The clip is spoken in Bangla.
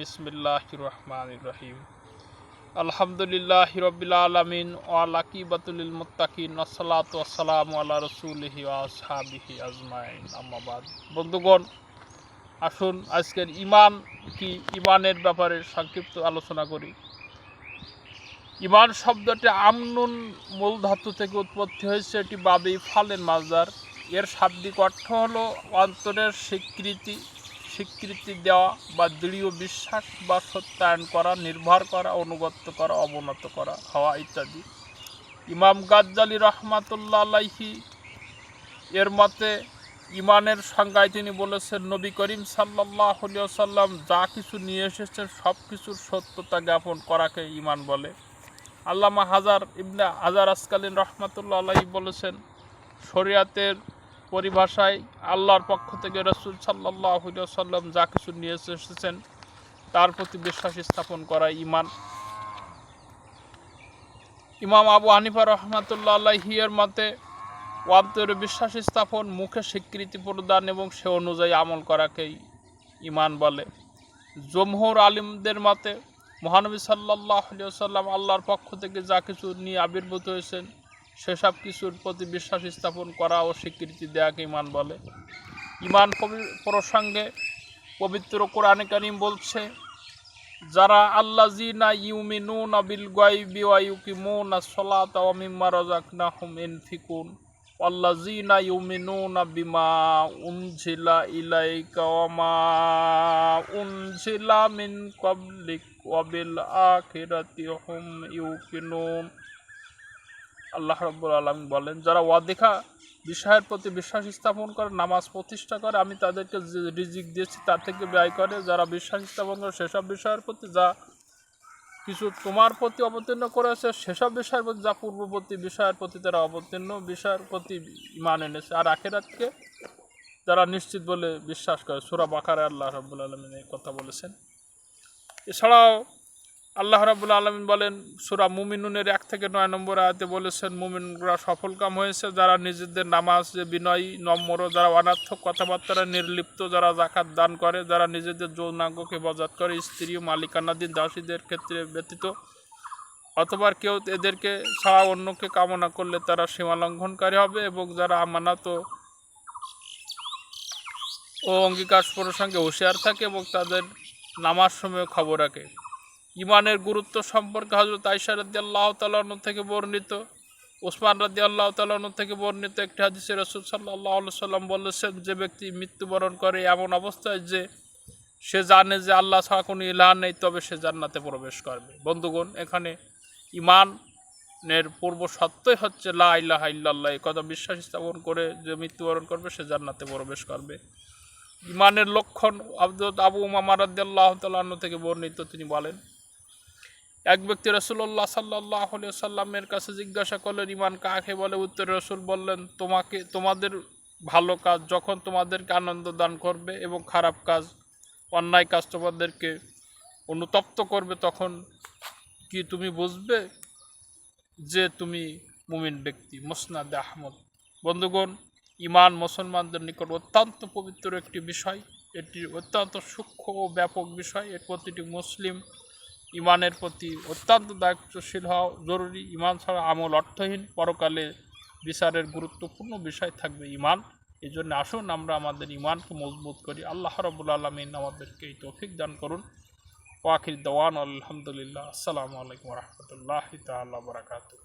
বিসমিল্লাহির রহমানির রহিম। আলহামদুলিল্লাহ আজমাইন। আম্মাবাদ বন্ধুগণ, আসুন আজকের ইমান কি? ইমানের ব্যাপারে সংক্ষিপ্ত আলোচনা করি। ইমান শব্দটি আমনুন মূল ধাতু থেকে উৎপত্তি হয়েছে, এটি বাবি ফালের মাজার। এর শাব্দিক অর্থ হলো অন্তরের স্বীকৃতি স্বীকৃতি দেওয়া বা দৃঢ় বিশ্বাস বা সত্যায়ন করা, নির্ভর করা অনুগত্য করা, অবনত করা হওয়া ইত্যাদি। ইমাম গাজ্জালি রহমাতুল্লাহ আলাইহি এর মতে, ইমানের সংজ্ঞায় তিনি বলেছেন, নবী করিম সাল্লাহ সাল্লাম যা কিছু নিয়ে এসেছেন, সব কিছুর সত্যতা জ্ঞাপন করাকে ইমান বলে। আল্লামা হাজার ইবনে হাজার আসকালীন রহমাতুল্লাহ আলাহি বলেছেন, শরিয়াতের পরিভাষায় আল্লাহর পক্ষ থেকে রসুল সাল্লাহ সাল্লাম যা কিছু নিয়ে এসেছেন, তার প্রতি বিশ্বাস স্থাপন করা ইমান ইমাম আবু হানিফা রহমাতুল্লাহ আল্লাহিয়ের মতে ওয়ান্তরে বিশ্বাস স্থাপন, মুখে স্বীকৃতি প্রদান এবং সে অনুযায়ী আমল করাকেই ইমান বলে। জমহুর আলিমদের মতে, মহানবী সাল্লাহ সাল্লাম আল্লাহর পক্ষ থেকে যা কিছু নিয়ে আবির্ভূত হয়েছেন সেসব কিছুর প্রতি বিশ্বাস স্থাপন করা ও স্বীকৃতি দেওয়াকে ইমান বলে। ইমান প্রসঙ্গে পবিত্র কোরআনে কারিম বলছে, যারা আল্লাহ জি না ইউমিনু না বিল গাইবি ওয়া ইউকিমুনা সলাত ওয়া মিম্মা রাযাকনাহুম ইনফিকুন আল্লাহ জি না ইউমিনু না বিমা উনজিলা ইলাইকা ওয়া মা উনজিলা মিন ক্বাবলিক ওয়া বিল আখিরাতি হুম ইউকিনুন। আল্লাহ রব্বুল আলম বলেন, যারা ওয়াদেখা বিষয়ের প্রতি বিশ্বাস স্থাপন করে, নামাজ প্রতিষ্ঠা করে, আমি তাদেরকে রিজিক দিয়েছি তার থেকে ব্যয় করে। যারা বিশ্বাস স্থাপন করে, সেসব বিষয়ের প্রতি যা কিছু তোমার প্রতি অবতীর্ণ করেছে, সেসব বিষয়ের প্রতি যা পূর্ববর্তী বিষয়ের প্রতি তারা অবতীর্ণ, বিষয়ের প্রতি ইমান এনেছে। আর আখেরাতকে তারা নিশ্চিত বলে বিশ্বাস করে। সুরা বাকারে আল্লাহ রব্বুল আলমিন এই কথা বলেছেন। এছাড়াও আল্লাহ রাবুল আলমিন বলেন, সুরা মুমিনুনের এক থেকে নয় নম্বর আয়াতে বলেছেন, মুমিনরা সফলকাম হয়েছে, যারা নিজেদের নামাজ যে বিনয়ী, নম্র, যারা অনার্থক কথাবার্তা নির্লিপ্ত, যারা জাকাত দান করে, যারা নিজেদের যৌনাঙ্গকে বজাত করে, স্ত্রী ও মালিকানাধীন দাসীদের ক্ষেত্রে ব্যতীত, অথবা কেউ এদেরকে ছাড়া অন্যকে কামনা করলে তারা সীমা লঙ্ঘনকারী হবে এবং যারা আমানত ও অঙ্গীকার প্রসঙ্গে হুঁশিয়ার থাকে এবং তাদের নামার সময় খবর রাখে। ইমানের গুরুত্ব সম্পর্কে হজরত আইসা রাদি আল্লাহ তালন থেকে বর্ণিত। ওসমান রাদি আল্লাহ তালন থেকে বর্ণিত একটি হাদিসে রসুল সাল্লাহ সাল্লাম বলেছেন, যে ব্যক্তি মৃত্যুবরণ করে এমন অবস্থায় যে সে জানে যে আল্লাহ ছাড়া কোনো ইলাহ নেই, তবে সে জান্নাতে প্রবেশ করবে। বন্ধুগণ, এখানে ইমানের পূর্ব সত্যই হচ্ছে, লা ইলাহা ইল্লাল্লাহ, এই কথা বিশ্বাস স্থাপন করে যে মৃত্যুবরণ করবে, সে জান্নাতে প্রবেশ করবে। ইমানের লক্ষণ আব্দুল আবু উমামা রাদ্দাল্লাহ তাল্লাহ থেকে বর্ণিত, তিনি বলেন এক ব্যক্তি রসুল্লাহ সাল্লাহ সাল্লামের কাছে জিজ্ঞাসা করলেন ইমান কাকে বলে? উত্তর রসুল বললেন, তোমাকে, তোমাদের ভালো কাজ যখন তোমাদেরকে আনন্দ দান করবে এবং খারাপ কাজ, অন্যায় কাজ তোমাদেরকে অনুতপ্ত করবে, তখন কি তুমি বুঝবে যে তুমি মুমিন ব্যক্তি? মোসনাদ আহমদ। বন্ধুগণ ইমান মুসলমানদের নিকট অত্যন্ত পবিত্র একটি বিষয়। এটি অত্যন্ত সূক্ষ্ম ও ব্যাপক বিষয়। এর প্রতিটি মুসলিম ইমানের প্রতি অত্যন্ত দায়িত্বশীল হওয়া জরুরি। ইমান ছাড়া আমল অর্থহীন। পরকালে বিচারের গুরুত্বপূর্ণ বিষয় থাকবে ইমান। এই জন্য আসুন আমরা আমাদের ইমানকে মজবুত করি। আল্লাহ রবুল আলমিন আমাদেরকে এই তৌফিক দান করুন। ওয়াকির দওয়ান। আলহামদুলিল্লাহ। আসসালামু আলাইকুম রহমতুল্লাহ তাল্লা বরাকাতু